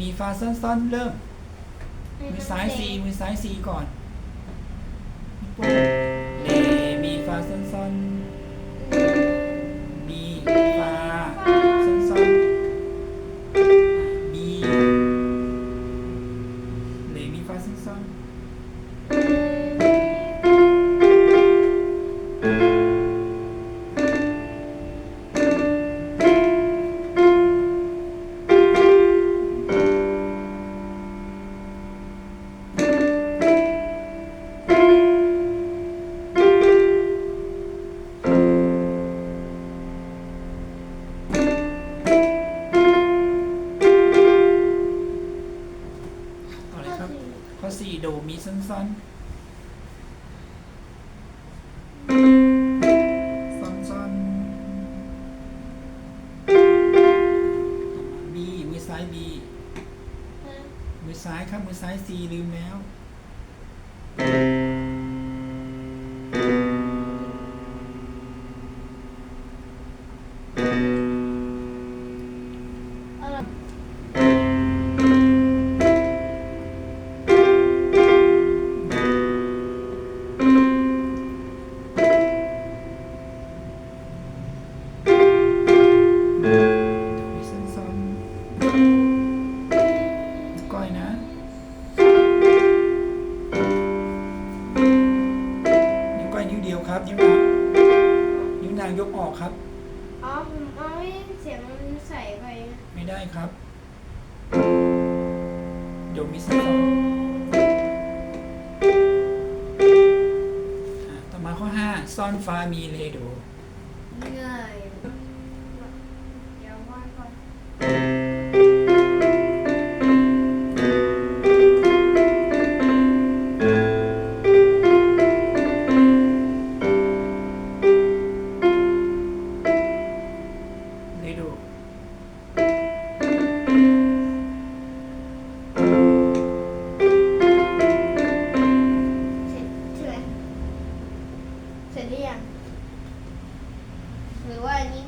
มีฟาซ่อนๆเริ่ม มือซ้ายซีมือซ้ายซีก่อนนิ้วโป้งเลมีฟาซ่อนซ่อนบีฟาซ่อนซ่อนบีเลมีฟาซ่อนซ่อน รับข้อสี่โดมีซ่อนซ่อนซ่อนซ่อนบีมือซ้ายบีมือซ้ายครับมือซ้ายซีลืมแล้ว ครับนิ้วนางนิ้วนางยกออกครับ อ๋อผมเอาให้เสียงมันใส่ไปไม่ได้ครับโดมิซ่อนซ่อนอะต่อมาข้อห้าซ่อนฟ้ามีเลโดเหนื่อย เสร็จหรือยังหรือว่าอันนี้